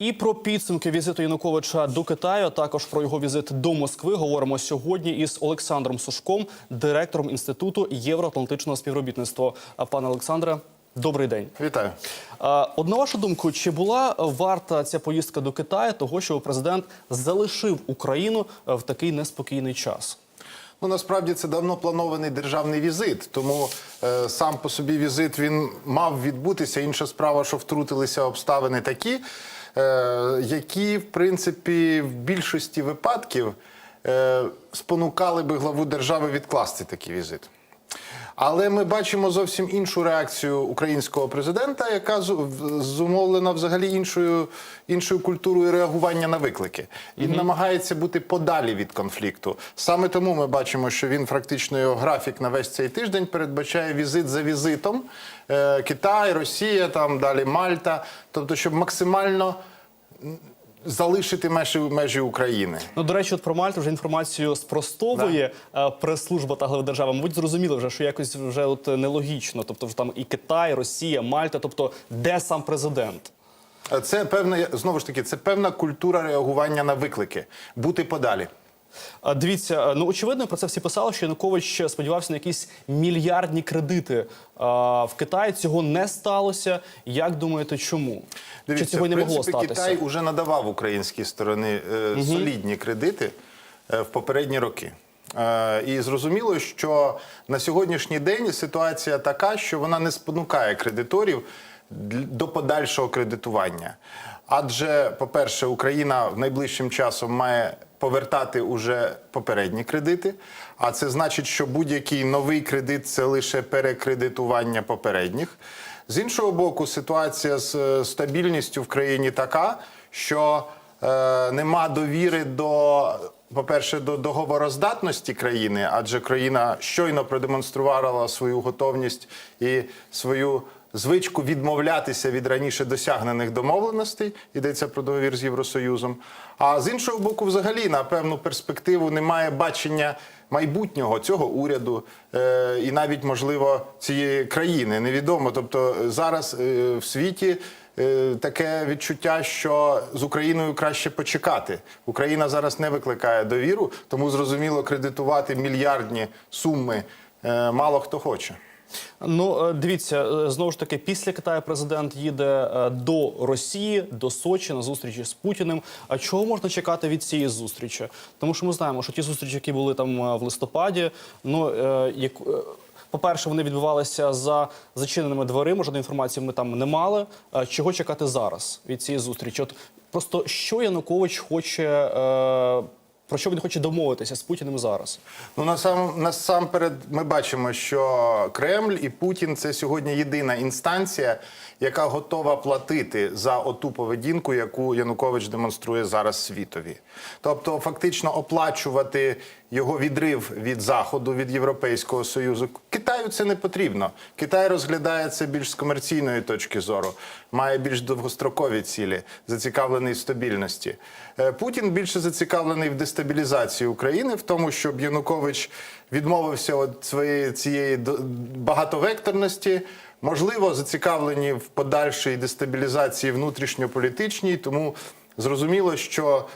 І про підсумки візиту Януковича до Китаю, а також про його візит до Москви говоримо сьогодні із Олександром Сушком, директором інституту євроатлантичного співробітництва. Пане Олександре, добрий день. Вітаю. А, От на вашу думку, чи була варта ця поїздка до Китаю того, що президент залишив Україну е, в такий неспокійний час? Ну насправді це давно планований державний візит, тому е, сам по собі візит він мав відбутися. Інша справа, що втрутилися обставини такі, е, які в принципі в більшості випадків е, спонукали би главу держави відкласти такий візит. Але ми бачимо зовсім іншу реакцію українського президента, яка зумовлена взагалі іншою, іншою культурою реагування на виклики. Він намагається бути подалі від конфлікту. Саме тому ми бачимо, що він фактично його графік на весь цей тиждень передбачає візит за візитом. Е, Китай, Росія, там далі Мальта. Тобто, щоб максимально залишити межі, межі України. Ну, до речі, от про Мальту вже інформацію спростовує да. прес-служба та глава держави. Мабуть, зрозуміло вже, що якось вже от нелогічно. Тобто, вже там і Китай, Росія, Мальта. Тобто, де сам президент? Це певна знову ж таки, це певна культура реагування на виклики. Бути подалі. Дивіться, е, ну очевидно, про це всі писали, що Янукович сподівався на якісь мільярдні кредити а, в Китаї. Цього не сталося. Як думаєте, чому? Чи цього не в могло статися? Китай вже надавав українській стороні е, солідні кредити е, в попередні роки. Е, і зрозуміло, що на сьогоднішній день ситуація така, що вона не спонукає кредиторів до подальшого кредитування. Адже, по-перше, Україна в найближчим часом має повертати уже попередні кредити. А це значить, що будь-який новий кредит це лише перекредитування попередніх. З іншого боку, ситуація з е, стабільністю в країні така, що е, нема довіри до, по-перше, до договороздатності країни, адже країна щойно продемонструвала свою готовність і свою звичку відмовлятися від раніше досягнених домовленостей. Йдеться про договір з Євросоюзом. А з іншого боку, взагалі на певну перспективу немає бачення майбутнього цього уряду е, і навіть можливо цієї країни. Невідомо. Тобто зараз е, в світі. е, Таке відчуття, що з Україною краще почекати. Україна зараз не викликає довіру, тому зрозуміло кредитувати мільярдні суми е, мало хто хоче. Ну, е, дивіться, е, знову ж таки, після Китаю президент їде е, до Росії, до Сочі на зустрічі з Путіним. А чого можна чекати від цієї зустрічі? Тому що ми знаємо, що ті зустрічі, які були там в листопаді, ну як. По-перше, вони відбувалися за зачиненими дверима. Жодної інформації ми там не мали. Чого чекати зараз від цієї зустрічі? От просто що Янукович хоче, е, про що він хоче домовитися з Путіним зараз? Ну насам насамперед, ми бачимо, що Кремль і Путін це сьогодні єдина інстанція, яка готова платити за оту поведінку, яку Янукович демонструє зараз світові. Тобто, фактично оплачувати його відрив від заходу від Європейського союзу. Китаю це не потрібно. Китай розглядає це більш з комерційної точки зору, має більш довгострокові цілі, зацікавлений в стабільності. Е, Путін більше зацікавлений в дестабілізації України, в тому, щоб Янукович відмовився від своєї цієї багатовекторності. Можливо, зацікавлені в подальшій дестабілізації внутрішньополітичній, тому зрозуміло, що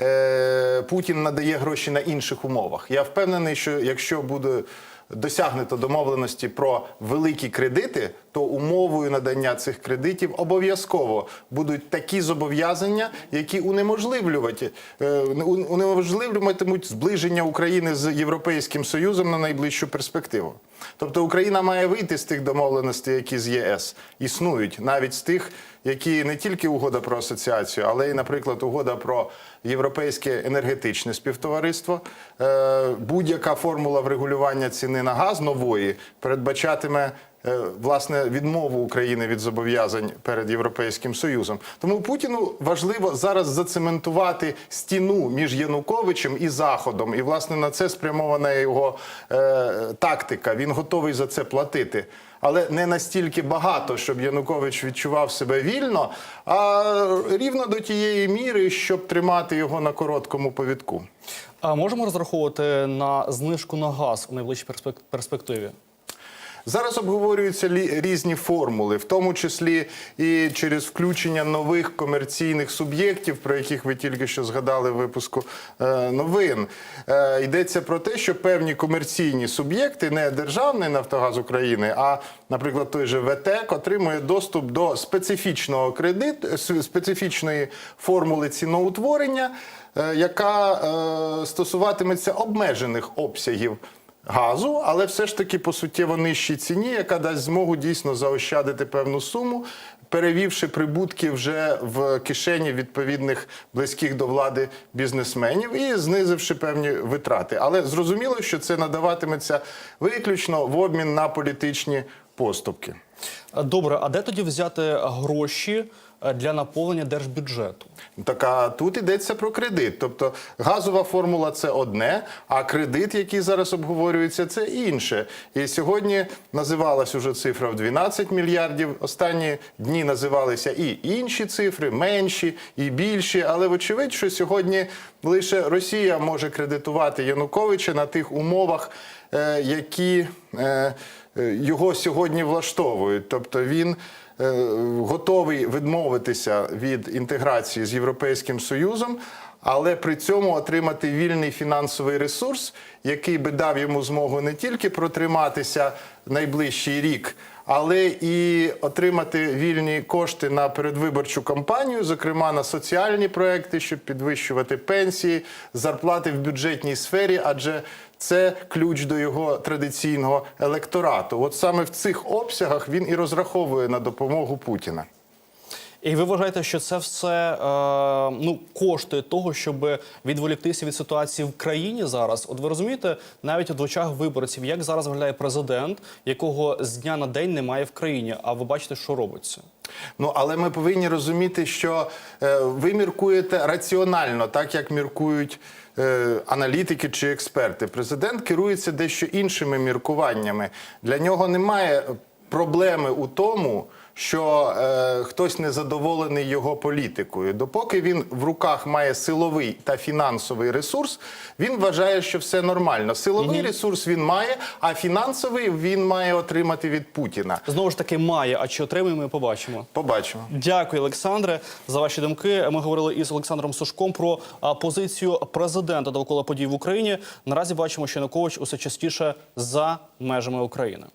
е, Путін надає гроші на інших умовах. Я впевнений, що якщо буде досягнуто домовленості про великі кредити, то умовою надання цих кредитів обов'язково будуть такі зобов'язання, які унеможливлювати е, унеможливлюватимуть зближення України з Європейським Союзом на найближчу перспективу. Тобто Україна має вийти з тих домовленостей, які з ЄС існують, навіть з тих, які не тільки угода про асоціацію, але й, наприклад, угода про європейське енергетичне співтовариство. Е, Будь-яка формула врегулювання ціни на газ нової передбачатиме. Е, Власне, відмову України від зобов'язань перед Європейським Союзом. Тому Путіну важливо зараз зацементувати стіну між Януковичем і Заходом. І, власне, на це спрямована його е, тактика. Він готовий за це платити. Але не настільки багато, щоб Янукович відчував себе вільно, а рівно до тієї міри, щоб тримати його на короткому повідку. А можемо розраховувати на знижку на газ у найближчій перспек- перспективі? Зараз обговорюються лі- різні формули, в тому числі і через включення нових комерційних суб'єктів, про яких ви тільки що згадали в випуску е, новин. Е, йдеться про те, що певні комерційні суб'єкти, не державний Нафтогаз України, а, наприклад, той же ВТЕК отримує доступ до специфічного кредиту, специфічної формули ціноутворення, е, яка е, стосуватиметься обмежених обсягів газу, але все ж таки по суттєво нижчій ціні, яка дасть змогу дійсно заощадити певну суму, перевівши прибутки вже в кишені відповідних близьких до влади бізнесменів і знизивши певні витрати. Але зрозуміло, що це надаватиметься виключно в обмін на політичні поступки. Добре, а де тоді взяти гроші для наповнення держбюджету? Так а тут йдеться про кредит. Тобто газова формула це одне, а кредит, який зараз обговорюється, це інше. І сьогодні називалась уже цифра в 12 мільярдів. Останні дні називалися і інші цифри, менші і більші. Але вочевидь, що сьогодні лише Росія може кредитувати Януковича на тих умовах, е, які е, е, його сьогодні влаштовують. Тобто він е, готовий відмовитися від інтеграції з Європейським Союзом, але при цьому отримати вільний фінансовий ресурс, який би дав йому змогу не тільки протриматися найближчий рік. Але і отримати вільні кошти на передвиборчу кампанію, зокрема на соціальні проекти, щоб підвищувати пенсії, зарплати в бюджетній сфері, адже це ключ до його традиційного електорату. От саме в цих обсягах він і розраховує на допомогу Путіна. І ви вважаєте, що це все е, ну коштує того, щоб відволіктися від ситуації в країні зараз? От ви розумієте, навіть в очах виборців, як зараз виглядає президент, якого з дня на день немає в країні. А ви бачите, що робиться? Ну але ми повинні розуміти, що е, ви міркуєте раціонально, так як міркують е, аналітики чи експерти. Президент керується дещо іншими міркуваннями. Для нього немає проблеми у тому. Що е, хтось не задоволений його політикою, допоки він в руках має силовий та фінансовий ресурс, він вважає, що все нормально. Силовий ресурс він має, а фінансовий він має отримати від Путіна. Знову ж таки, має. А чи отримаємо, ми побачимо. Побачимо. Дякую, Олександре, за ваші думки. Ми говорили із Олександром Сушком про позицію президента довкола подій в Україні. Наразі бачимо, що Янукович усе частіше за межами України.